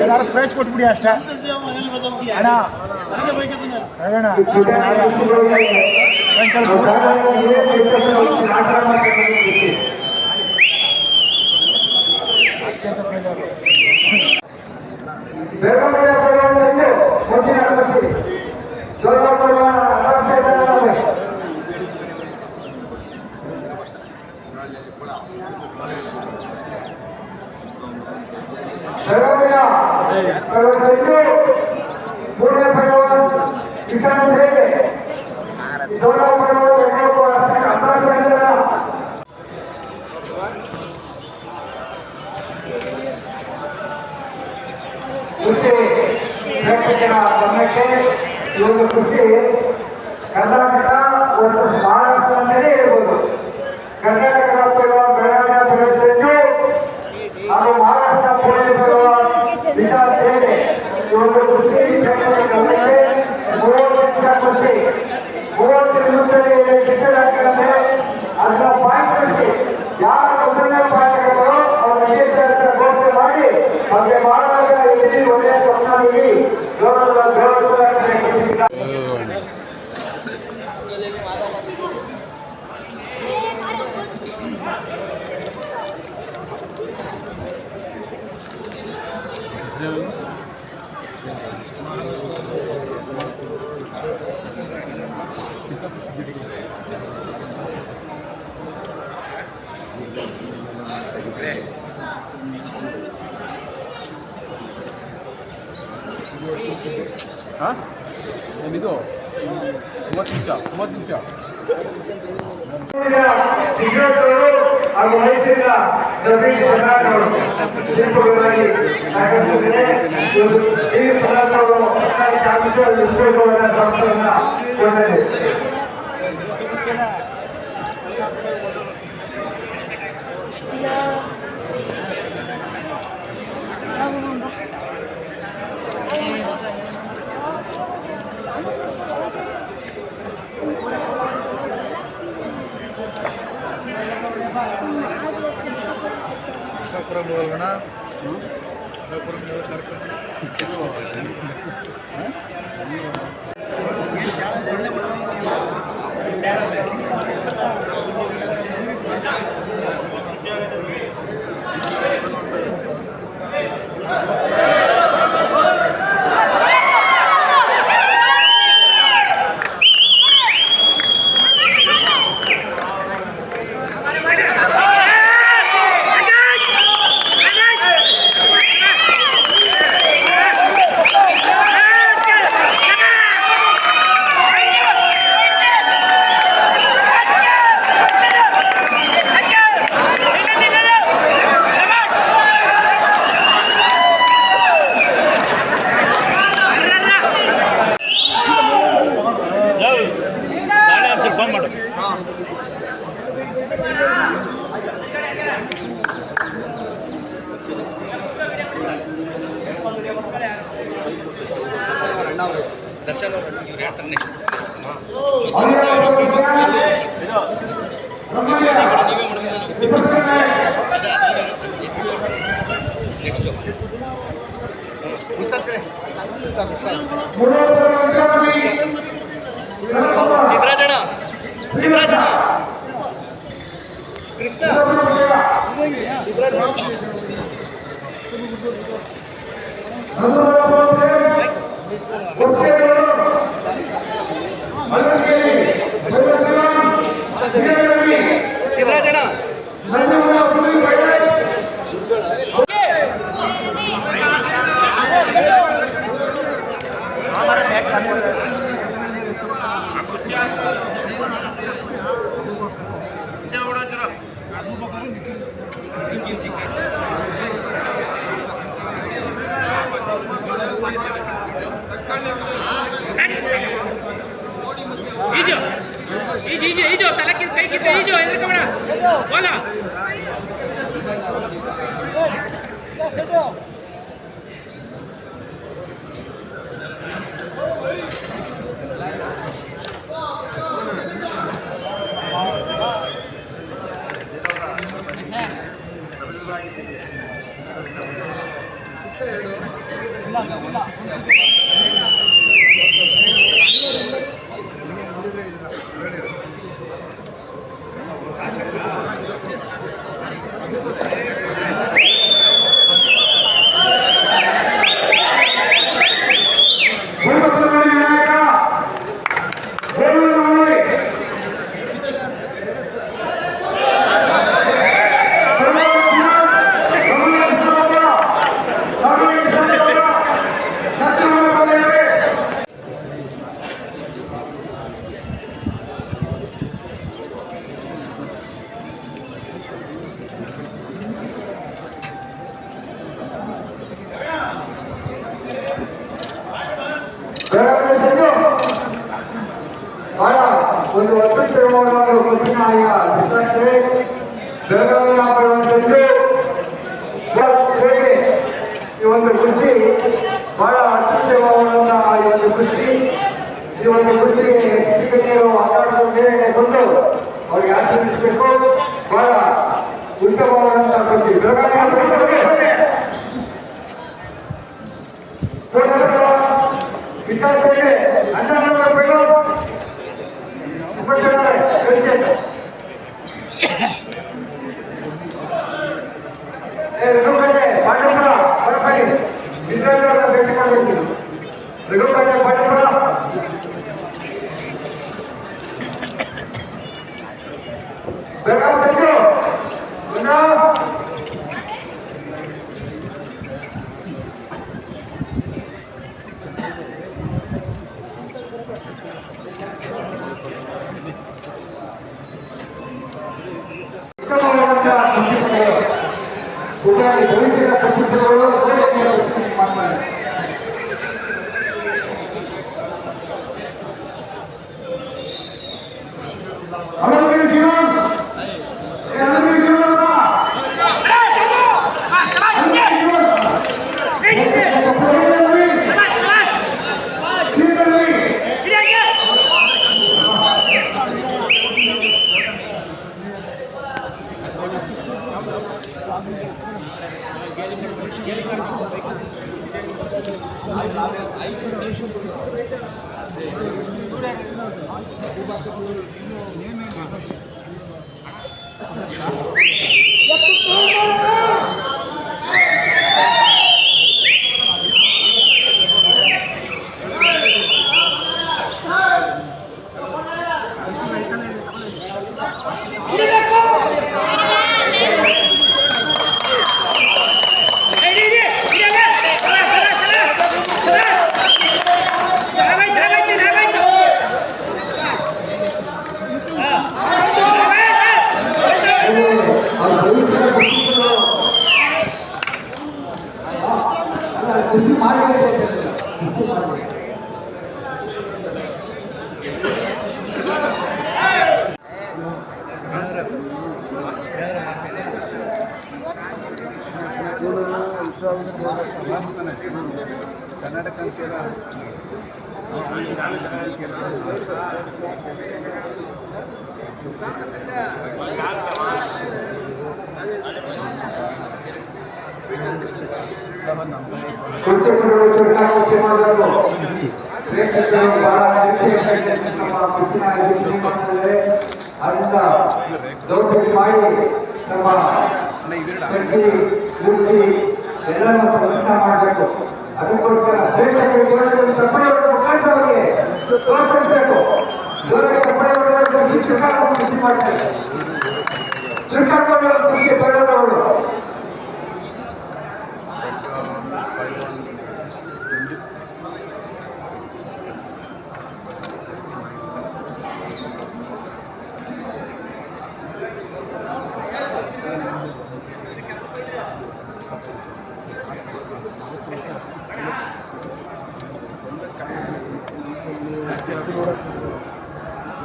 ಎಲ್ಲರೂ ಪ್ರೈಸ್ ಕೊಟ್ಬಿಡಿ ಅಷ್ಟೇ. ಅಣ್ಣ. ಅಣ್ಣ. ಗಮನಕ್ಕೆ ಈ ಒಂದು ಕೃಷಿ ಕರ್ನಾಟಕ ಒಂದು ಮಹಾರಾಷ್ಟ್ರ ಅಂತಲೇ ಇರ್ಬೋದು ಕರ್ನಾಟಕದ ಪಡೆಯುವ ಬೆಳಗಾವಿಯ ಪ್ರದೇಶದ್ದು ಹಾಗೂ ಮಹಾರಾಷ್ಟ್ರ ಪಡೆಯುವ ವಿಶಾಲ ಸೇವೆ ಈ ಒಂದು ಕೃಷಿ ಪ್ರೇಕ್ಷಕರ ಗಮನಕ್ಕೆ ಮೂವತ್ತು ನಿಮಿಷ ಕೃಷಿ ಮೂವತ್ತು ನಿಮಿಷದಲ್ಲಿ ಡಿಸೈಡ್ ಆಗ್ತದೆ ಅದನ್ನ ಪಾಯಿಂಟ್ ಕಳಿಸಿ ಯಾರು ಮೊದಲನೇ ಪಾಯಿಂಟ್ ಹಾಕ್ತಾರೋ ಅವ್ರ ವಿಶೇಷ ಅಂತ ಘೋಷಣೆ ಮಾಡಿ ಅವ್ರಿಗೆ ಮಾಡುವಾಗ ಇಲ್ಲಿ ಒಳ್ಳೆಯ ಸ್ವಪ್ನದಲ್ಲಿ ಗೌರವ ಗೌರವಿಸಲಾಗ್ತದೆ ಕೃಷಿಕ ಇದು ಮೂವತ್ತು ನಿಮಿಷ ಮೂವತ್ತು ನಿಮಿಷ ಹಾಗೂ ಮೈಸೂರಿನ ಜಮೀನ್ ಪ್ರಧಾನಗಳು ತೀರ್ಪುಗಳಾಗಿ ಸಾಕಷ್ಟು ಇದೆ. ಈ ಪದಾರ್ಥಗಳು ಸಾಕಷ್ಟು ಸಂಸ್ಥೆಯನ್ನ ಕೊಟ್ಟಿದೆ ಹೋಗೋಣ ದರ್ಶನ್ ಅವರು ಇವ್ರು ಹೇಳ್ತಾರೆ ನೆಕ್ಸ್ಟು ಸಿದ್ದರಾಜಣ್ಣ ಸಿದ್ದರಾಜಣ್ಣ ಕೃಷ್ಣ. ಸಿದ್ದರಾಜಣ್ಣ ಈಜು ಈಜು ತಲೆ ಕೈ ಕಿತ್ತು ಈಜು ಎದುರ್ಕೋಬೇಡ ಬೋಲ ಇಲ್ಲ ಇಲ್ಲ Nayar. Is that correct? Karnataka ಅಂತೀರ ಅದರಿಂದ ದೌರ್ಜನ್ಯ ಮಾಡಿ ನಮ್ಮ ಕುರ್ಚಿ ಎಲ್ಲವನ್ನು ಪ್ರದರ್ಶನ ಮಾಡಬೇಕು. ಅದಕ್ಕೋಸ್ಕರ ದೇಶಕ್ಕೆ ಜೋರಾಗಿ ಚಪ್ಪಲಿ ಹೊಡೆದ ಅವರಿಗೆ ಪ್ರೋತ್ಸಾಹಿಸಬೇಕು ಜೋರಾಗಿ ಚಪ್ಪಲಿ ಹೊಡೆದ ಈ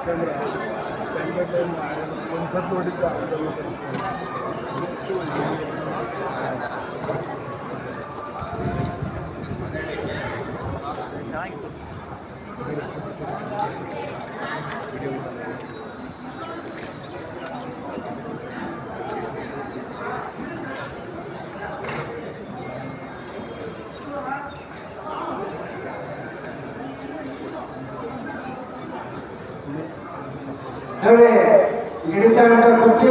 ಯಾಕಂದ್ರೆ ಒಂದು ಸತ್ತು ನೋಡಿದ್ದ ಚೆನ್ನಾಗಿತ್ತು ಹಿಡಿತಕ್ಕಂಥ ಕುರ್ಚಿ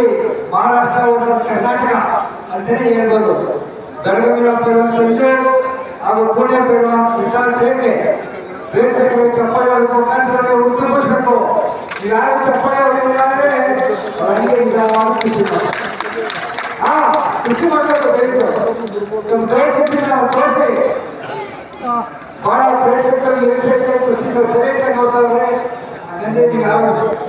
ಮಹಾರಾಷ್ಟ್ರ ಕರ್ನಾಟಕ ಅಂತಲೇ ಹೇಳ್ಬೋದು. ಬೆಳಗಾವಿಯ ಪೈಲ್ವಾನ್ ಸಂಜು ಹಾಗೂ ಪುಣೆ ಪೈಲ್ವಾನ್ ವಿಶಾಲ್ ಸೇನೆ ಪ್ರೇಕ್ಷಕರು ಚಪ್ಪಾಳೆ ಹೊಡೆದ ಮುಖಾಂತರ ಉತ್ತರಿಸಬೇಕು ಯಾರು ಚಪ್ಪಾಳೆ ಹೊಡೆದಿಲ್ಲ ಅಂದ್ರೆ ಅವರಿಗೆ ನಿಧಾನವಾಗಿ ಮಾಡಿ ಹಾ ಕೃಷಿ ಮಾಡಬೇಕು ನಮ್ಮ ದಯವಿಟ್ಟು ತೋರಿಸಿ. ಬಹಳ ಪ್ರೇಕ್ಷಕರು ನಿರೀಕ್ಷಕರು ಅದನ್ನೇ ನೀವು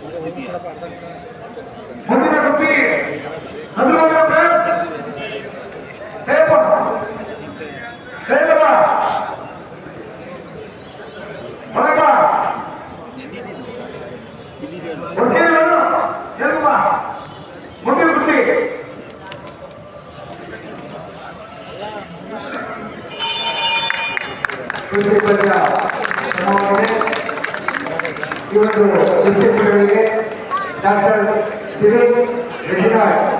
ಕುಸ್ತಿ Hanumantha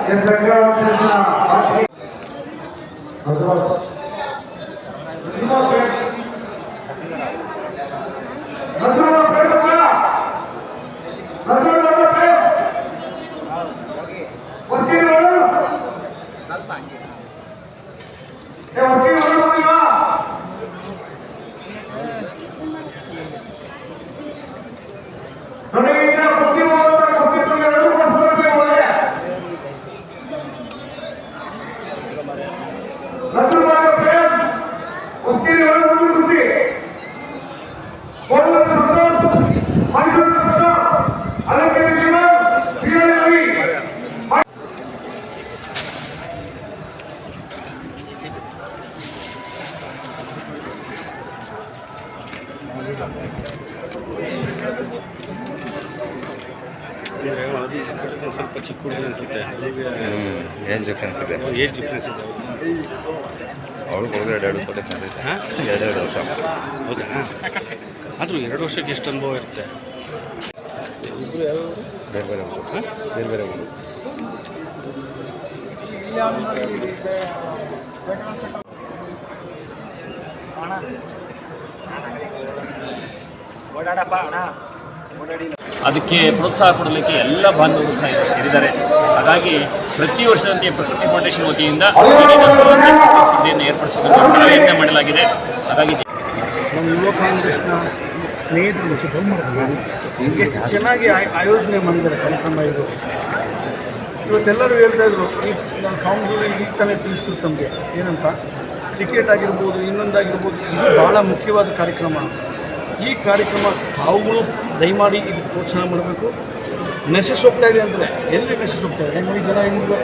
Yes, I can't. Okay. ನಟುಮಾಗ Prem ಕುಸ್ತಿ ಎರಡು ಮುಂದಿನ ಕುಸ್ತಿ ಕೋಲ್ಕತ್ತ ಸಂತೋಷ್ ಮೈಸೂರು ಪ್ರಸಾದ್ ಅಲಂಕೇರಿ ಜೀವನ್ ಸೀರಿಯಲ್ ರವಿ ಸ್ವಲ್ಪ ಚಿಕ್ಕ ಹುಡುಗ ಅನ್ಸುತ್ತೆ ಏಜ್ ಡಿಫ್ರೆನ್ಸ್ ಇದೆ ಏಜ್ ಡಿಫ್ರೆನ್ಸ್ ಇದೆ ಅವಳು ಕೊಡೋದು ಎರಡು ವರ್ಷ ಹಾಂ? ಎರಡು ಎರಡು ವರ್ಷ. ಹೌದಾ? ಆದರೂ ಎರಡು ವರ್ಷಕ್ಕೆ ಎಷ್ಟು ಅನುಭವ ಇರುತ್ತೆ? ಬೇರೆ ಬೇರೆ ಹಾಂ? ಬೇರೆ ಬೇರೆ ಊರು. ಅದಕ್ಕೆ ಪ್ರೋತ್ಸಾಹ ಕೊಡಲಿಕ್ಕೆ ಎಲ್ಲ ಬಾಂಧವರು ಸಹ ಸೇರಿದ್ದಾರೆ. ಹಾಗಾಗಿ ಪ್ರತಿ ವರ್ಷದಂತೆ ಪ್ರಕೃತಿ ಫೌಂಡೇಶನ್ ವತಿಯಿಂದ ಸ್ಪರ್ಧೆಯನ್ನು ಏರ್ಪಡಿಸಬೇಕು ಪ್ರಯತ್ನ ಮಾಡಲಾಗಿದೆ. ಹಾಗಾಗಿ ಯುವ ಕಾಂಗ್ರೆಸ್ನ ಸ್ನೇಹಿತರು ಎಷ್ಟು ಚೆನ್ನಾಗಿ ಆಯ್- ಆಯೋಜನೆ ಮಾಡಿದ್ದಾರೆ ಕಾರ್ಯಕ್ರಮ ಇದು. ಇವತ್ತೆಲ್ಲರೂ ಹೇಳ್ತಾ ಇದ್ರು, ಈ ನಾವು ಸ್ವಾಮಿಗಳು ಈಗ ತಾನೇ ತಿಳಿಸ್ತಿರು ತಮಗೆ. ಏನಂತ? ಕ್ರಿಕೆಟ್ ಆಗಿರ್ಬೋದು, ಇನ್ನೊಂದಾಗಿರ್ಬೋದು, ಇದು ಭಾಳ ಮುಖ್ಯವಾದ ಕಾರ್ಯಕ್ರಮ. ಈ ಕಾರ್ಯಕ್ರಮ ತಾವುಗಳು ದಯಮಾಡಿ ಇದು ಪ್ರೋತ್ಸಾಹ ಮಾಡಬೇಕು. ಮೆಸೇಜ್ ಹೋಗ್ತಾ ಇದೆ ಅಂದರೆ ಎಲ್ಲಿ ಮೆಸೇಜ್ ಹೋಗ್ತಾ ಇದೆ? ನೋಡಿ ಜನ ಹೆಂಗಿದ್ರು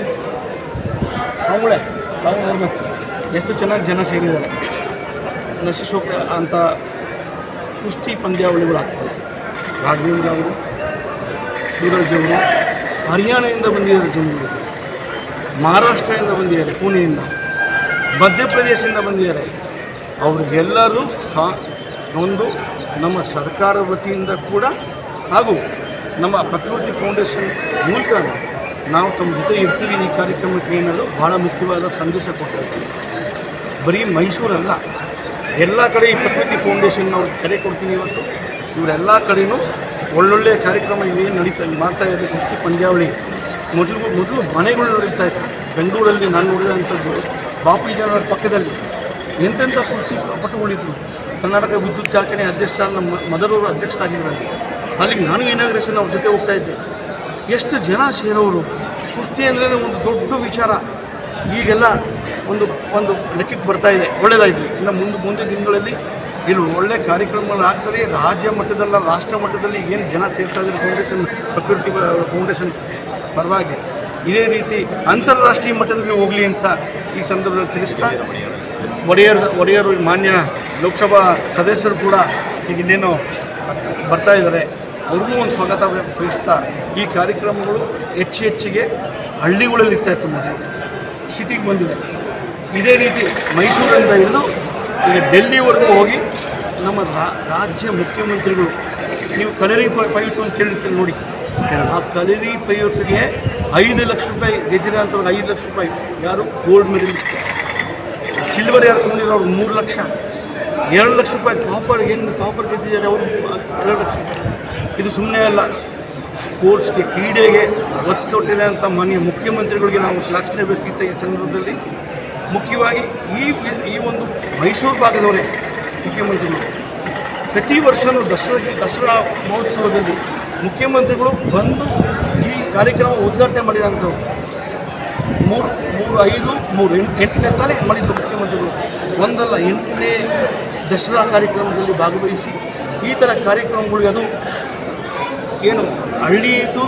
ಸ್ವಾಮಿಗಳೇ, ತಾವು ನೋಡಬೇಕು. ಎಷ್ಟು ಚೆನ್ನಾಗಿ ಜನ ಸೇರಿದ್ದಾರೆ. ಮೆಸೇಜ್ ಹೋಗ್ತಾ ಅಂತ ಕುಸ್ತಿ ಪಂದ್ಯಾವಳಿಗಳು ಆಗ್ತದೆ. ರಾಘವೇಂದ್ರ ಅವರು, ಸೂರಜ್ ಅವರು ಹರಿಯಾಣದಿಂದ ಬಂದಿದ್ದಾರೆ ಜನರಿಗೆ ಮಹಾರಾಷ್ಟ್ರದಿಂದ ಬಂದಿದ್ದಾರೆ, ಪುಣೆಯಿಂದ. ಮಧ್ಯಪ್ರದೇಶದಿಂದ ಬಂದಿದ್ದಾರೆ. ಅವ್ರಿಗೆಲ್ಲರೂ ಒಂದು ನಮ್ಮ ಸರ್ಕಾರ ವತಿಯಿಂದ ಕೂಡ ಹಾಗೂ ನಮ್ಮ ಪ್ರಕೃತಿ ಫೌಂಡೇಶನ್ ಮೂಲಕ ನಾವು ತಮ್ಮ ಜೊತೆ ಇರ್ತೀವಿ ಈ ಕಾರ್ಯಕ್ರಮಕ್ಕೆ ಏನಾದರೂ ಭಾಳ ಮುಖ್ಯವಾದ ಸಂದೇಶ ಕೊಡ್ತಾ ಬರೀ ಮೈಸೂರಲ್ಲ, ಎಲ್ಲ ಕಡೆ ಈ ಪ್ರಕೃತಿ ಫೌಂಡೇಶನ್ ಅವ್ರಿಗೆ ಕರೆ ಕೊಡ್ತೀನಿ ಇವತ್ತು. ಇವರೆಲ್ಲ ಕಡೆಯೂ ಒಳ್ಳೊಳ್ಳೆಯ ಕಾರ್ಯಕ್ರಮ ಇವೇನು ನಡೀತಾ ಮಾಡ್ತಾ ಇದೆ. ಕುಸ್ತಿ ಪಂದ್ಯಾವಳಿ. ಮೊದಲು ಮೊದಲು ಮನೆಗಳು ನಡೀತಾ ಇತ್ತು. ಬೆಂಗಳೂರಲ್ಲಿ ನಾನು ನೋಡಿದಂಥದ್ದು, ಬಾಪೂಜಿ ಜನರ ಪಕ್ಕದಲ್ಲಿ ಎಂತೆಂಥ ಕುಸ್ತಿ ಪಟುಗಳಿದ್ರು ಕರ್ನಾಟಕ ವಿದ್ಯುತ್ ಕಾರ್ಖಾನೆ ಅಧ್ಯಕ್ಷ ನಮ್ಮ ಮದರವರು ಅಧ್ಯಕ್ಷರಾಗಿದ್ದಾರೆ. ಅಲ್ಲಿಗೆ ನಾನು ಇನಾಗ್ರೇಷನ್ ಅವ್ರ ಜೊತೆ ಹೋಗ್ತಾ ಇದ್ದೆ. ಎಷ್ಟು ಜನ ಸೇರೋರು? ಕುಸ್ತಿ ಅಂದರೆ ಒಂದು ದೊಡ್ಡ ವಿಚಾರ. ಈಗೆಲ್ಲ ಒಂದು ಒಂದು ಲೆಕ್ಕಕ್ಕೆ ಬರ್ತಾ ಇದೆ. ಒಳ್ಳೆಯದಾಯಿತು ಇನ್ನು ಮುಂದೆ, ಮುಂದಿನ ದಿನಗಳಲ್ಲಿ ಇಲ್ಲಿ ಒಳ್ಳೆ ಕಾರ್ಯಕ್ರಮಗಳು ಆಗ್ತದೆ. ರಾಜ್ಯ ಮಟ್ಟದಲ್ಲ, ರಾಷ್ಟ್ರ ಮಟ್ಟದಲ್ಲಿ ಏನು ಜನ ಸೇರ್ತಾ ಇದ್ದಾರೆ ಫೌಂಡೇಶನ್ ಪ್ರಕೃತಿ ಫೌಂಡೇಶನ್ ಪರವಾಗಿ. ಇದೇ ರೀತಿ ಅಂತಾರಾಷ್ಟ್ರೀಯ ಮಟ್ಟದಲ್ಲಿ ಹೋಗಲಿ ಅಂತ ಈ ಸಂದರ್ಭದಲ್ಲಿ ತಿಳಿಸ್ತಾ, ಒಡೆಯರ್, ಒಡೆಯರು ಮಾನ್ಯ ಲೋಕಸಭಾ ಸದಸ್ಯರು ಕೂಡ ಈಗ ಇನ್ನೇನು ಬರ್ತಾ ಇದ್ದಾರೆ, ಅವ್ರಿಗೂ ಒಂದು ಸ್ವಾಗತ ಬಯಸ್ತಾ ಈ ಕಾರ್ಯಕ್ರಮಗಳು ಹೆಚ್ಚು ಹೆಚ್ಚಿಗೆ ಹಳ್ಳಿಗಳಲ್ಲಿ ಇರ್ತಾ ಇತ್ತು ಮೊದಲು ಸಿಟಿಗೆ ಬಂದಿದೆ. ಇದೇ ರೀತಿ ಮೈಸೂರಿಂದ ಹಿಡಿದು ಈಗ ಡೆಲ್ಲಿವರೆಗೂ ಹೋಗಿ ನಮ್ಮ ರಾಜ್ಯ ಮುಖ್ಯಮಂತ್ರಿಗಳು, ನೀವು ಕಲರಿ ಪೈಟು ಅಂತ ಕೇಳಿರ್ತೀರಿ ನೋಡಿ. ಆ ಕಲರಿ ಪೈಟಿಗೆ ಐದು ಲಕ್ಷ ರೂಪಾಯಿ ಗೆದ್ದಿರೋಂಥವ್ರಿಗೆ ಐದು ಲಕ್ಷ ರೂಪಾಯಿ. ಯಾರು? ಗೋಲ್ಡ್ ಮೆಡಲಿಸ್ಟ್ ಸಿಲ್ವರ್ ಯಾರು ತೊಗೊಂಡಿರೋರು ಮೂರು ಲಕ್ಷ. ಎರಡು ಲಕ್ಷ ರೂಪಾಯಿ ಕಾಪರ್ ಏನು ಕಾಪರ್ ಗೆದ್ದಿದ್ದಾರೆ ಅವರು ಎರಡು ಲಕ್ಷ ಇದು ಸುಮ್ಮನೆ ಅಲ್ಲ, ಸ್ಪೋರ್ಟ್ಸ್ಗೆ, ಕ್ರೀಡೆಗೆ ಒತ್ತು ಕೊಟ್ಟಿರೋಂಥ ಮನೆಯ ಮುಖ್ಯಮಂತ್ರಿಗಳಿಗೆ ನಾವು ಶ್ಲಾಘಿಸಬೇಕಿತ್ತು ಈ ಸಂದರ್ಭದಲ್ಲಿ ಮುಖ್ಯವಾಗಿ ಈ ಈ ಒಂದು ಮೈಸೂರು ಭಾಗದವರೇ ಮುಖ್ಯಮಂತ್ರಿಗಳು. ಪ್ರತಿ ವರ್ಷವೂ ದಸರಾ ದಸರಾ ಮಹೋತ್ಸವದಲ್ಲಿ ಮುಖ್ಯಮಂತ್ರಿಗಳು ಬಂದು ಈ ಕಾರ್ಯಕ್ರಮ ಉದ್ಘಾಟನೆ ಮಾಡಿದಂಥವ್ರು ಮೂರು ಮೂರು, ಐದು, ಮೂರು, ಎಂಟು, ಎಂಟನೇ ತಾನೇ ಮಾಡಿದ್ದು ಮುಖ್ಯಮಂತ್ರಿಗಳು. ಒಂದಲ್ಲ, ಎಂಟನೇ ದಸರಾ ಕಾರ್ಯಕ್ರಮದಲ್ಲಿ ಭಾಗವಹಿಸಿ ಈ ಥರ ಕಾರ್ಯಕ್ರಮಗಳು ಅದು ಏನು ಹಳ್ಳಿ ಟು